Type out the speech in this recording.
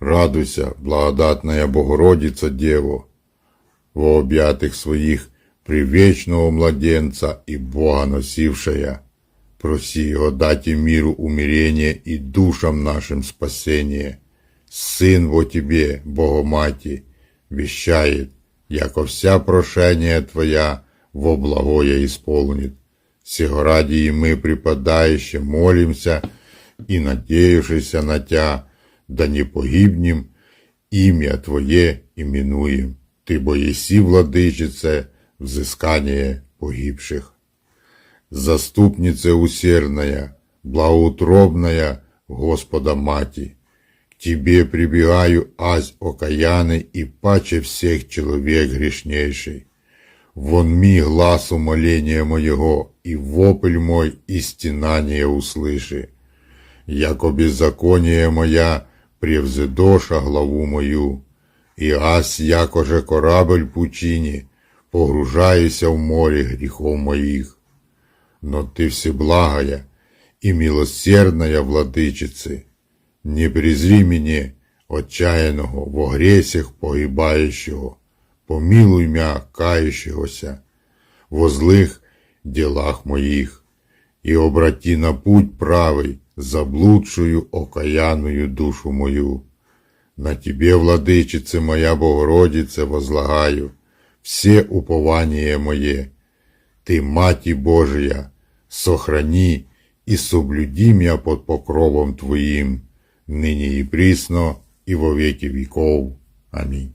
Радуйся, благодатная Богородица Дево, во объятых своих привечного младенца и Бога носившая. Проси его дать им миру умирение и душам нашим спасение. Сын во тебе, Богомати, вещает, яко вся прошение Твоя во благое исполнит. Сего ради и мы, припадающе, молимся и надеявшися на Тя, да не погибнем, ім'я Твоє іменуєм. Ти бо єсі, владичице, взискання погибших. Заступнице усердная, благоутробная Господа Мати, Тебе прибегаю, ась окаянный и паче всех человек грешнейший. Вон ми глаз умоления моего, и вопль мой, и стенание услыши. Яко беззаконие моя превзедоша главу мою, и ась, яко же корабль пучині, погружаюся в море гріхов моїх. Но ты всеблагая и милосердная владычицы, не презри мне, отчаянного, во гресях погибающего, помилуй мя кающегося, во злых делах моих, и обрати на путь правый заблудшую окаянную душу мою. На тебе, владычице моя Богородице, возлагаю все упование мое, ты, Мати Божия, сохрани и соблюди меня под покровом Твоим, ныне и присно, и во веки веков. Аминь.